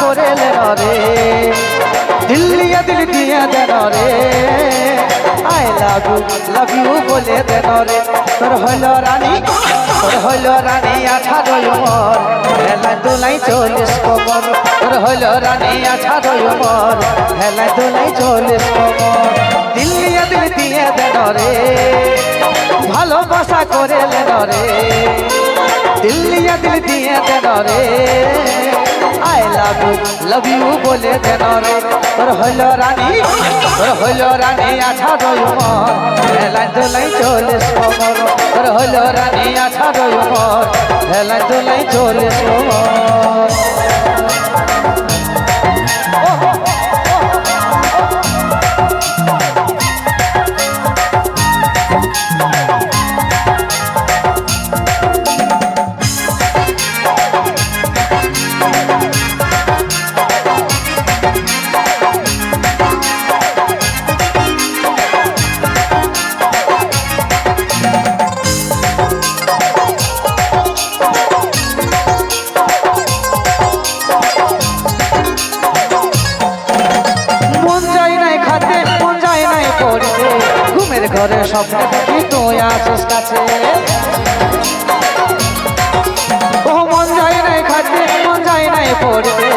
করে লেন রে দিল্লিয়া দিল দিয়ে দেন রে I love you love you বলে দেন রে তোর হইল রানী, তোর হইল রানী আঠারো মর হেলাই দোলাই চল্লিশ কমর তোর হইল রানী আঠারো মর হেলাই দোলাই চল্লিশ কমর দিল্লিয়া দিল দিয়ে দেন রে ভালোবাসা করেলে রে। দিল্লিয়া দিল দিয়ে দেন রে আই লাভ লাভ ইউ বলে দেন রে তোর হইল রানী, তোর হইল রানী আঠারো উমর। হেলাই দোলাই চল্লিশ কমর তোর হইল রানী আঠারো উমর। হেলাই দোলাই চল্লিশ কমর ঘরে স্বপ্ন দেখি, তুই আসিস কাছে। ও মন যায় নাই খাতে মন যায় নাই পড়তে।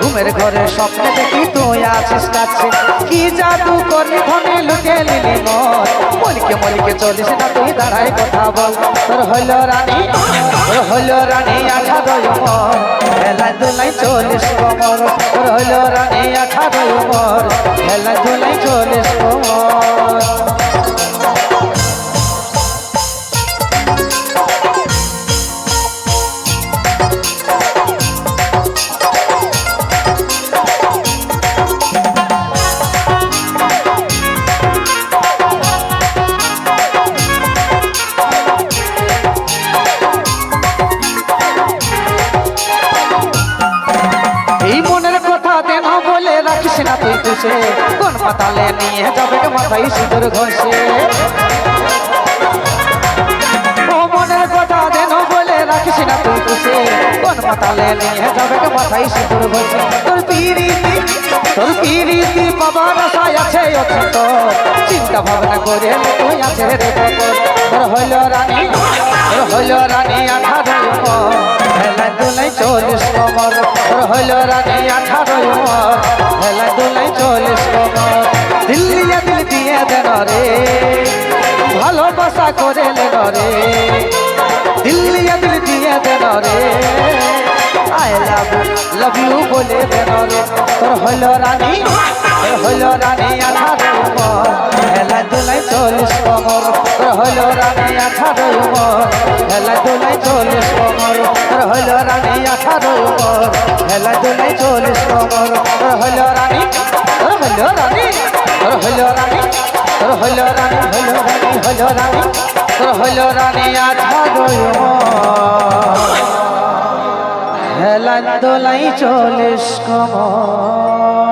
ঘুমের ঘরে স্বপ্ন দেখি, তুই আসিস কাছে। কি জাদু করলি ধনে লুকে লিলি মন মলিকে মলিকে চলিস না তুই দাঁড়াই কথা বল। তোর হইল রানী, তোর হইল রানী আঠারো মন হেলাই দুলাই চল্লিশ কমর। তোর হইল রানী আঠারো মর হেলাই দুলাই চল্লিশ কমর। না কোন পাতালে নিয়ে যাবে মাথায় সিঁদুর ঘষে? ও মনের কথা দেন বলে রাখিস না তুই তুসে কোন পাতালে নিয়ে যাবে মাথায় সিঁদুর ঘষে? তোর পিরিতি তোর পিরিতি বাবার আশায় আছে অত্যন্ত চিন্তা ভাবনা করে তুই আছে রে তোর হইল রানী, তোর হইল রানী আঠারো উপর। হেলা দুলাই চল্লিশ কমর। তোর হইল রানী দিল দিয়ে দেন রে। ভালোবাসা করে লেন রে। দিল্লিয়া দিল দিয়ে দেন রে। আই লাভ লাভ ইউ বলে দেন রে। তোর হইল রানী, তোর হইল রানী আঠারো উপর হেলা দুলাই চল্লিশ কমর তোর হইল রানী আঠারো উপর হেলা দুলাই চল্লিশ কমর তোর হইল রানী আঠারো উপর হেলা দুলাই চল্লিশ কমর তোর হইল রানী, তোর হইল রানী, তোর হইল হইল রানী হইল রানী হইল রানী, তোর হইল রানী আধা দয় হেলান দোলাই চলিস কমর